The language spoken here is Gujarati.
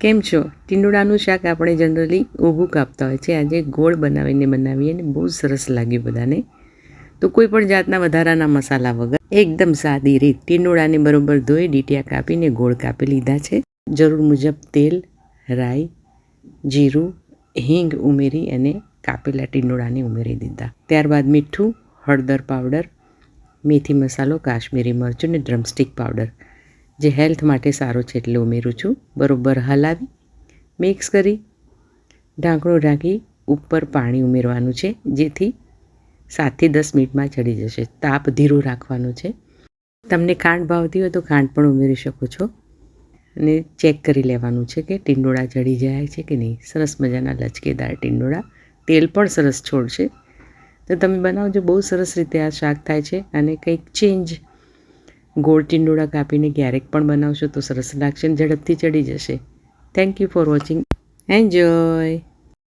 કેમ છો? ટીંડોળાનું શાક આપણે જનરલી ઊભું કાપતા હોય છે. આજે ગોળ બનાવીને બનાવીએ અને બહુ સરસ લાગ્યું બધાને. તો કોઈ પણ જાતના વધારાના મસાલા વગર એકદમ સાદી રીત ટીંડોળાને બરોબર ધોઈ ડીટિયા કાપીને ગોળ કાપી લીધા છે. જરૂર મુજબ તેલ, રાઈ, જીરું, હિંગ ઉમેરી અને કાપેલા ટીંડોળાને ઉમેરી દીધા. ત્યારબાદ મીઠું, હળદર પાવડર, મેથી મસાલો, કાશ્મીરી મરચું અને ડ્રમસ્ટિક પાવડર. જે હેલ્થ માટે સારો છે એટલે ઉમેરું છું. બરાબર હલાવી, મિક્સ કરી, ઢાંકણું ઢાંકી ઉપર પાણી ઉમેરવાનું છે, જેથી સાતથી દસ મિનિટમાં ચડી જશે. તાપ ધીરું રાખવાનું છે. તમને ખાંડ ભાવતી હોય તો ખાંડ પણ ઉમેરી શકો છો. અને ચેક કરી લેવાનું છે કે ટીંડોળા ચડી જાય છે કે નહીં. સરસ મજાના લચકેદાર ટીંડોળા. તેલ પણ સરસ છોડશે. તો તમે બનાવજો. બહુ સરસ રીતે આ શાક થાય છે અને કંઈક ચેન્જ ગોળ ટીંડોળા કાપીને ક્યારેક પણ બનાવશો તો સરસ લાગશે અને ઝડપથી ચડી જશે. Thank you for watching enjoy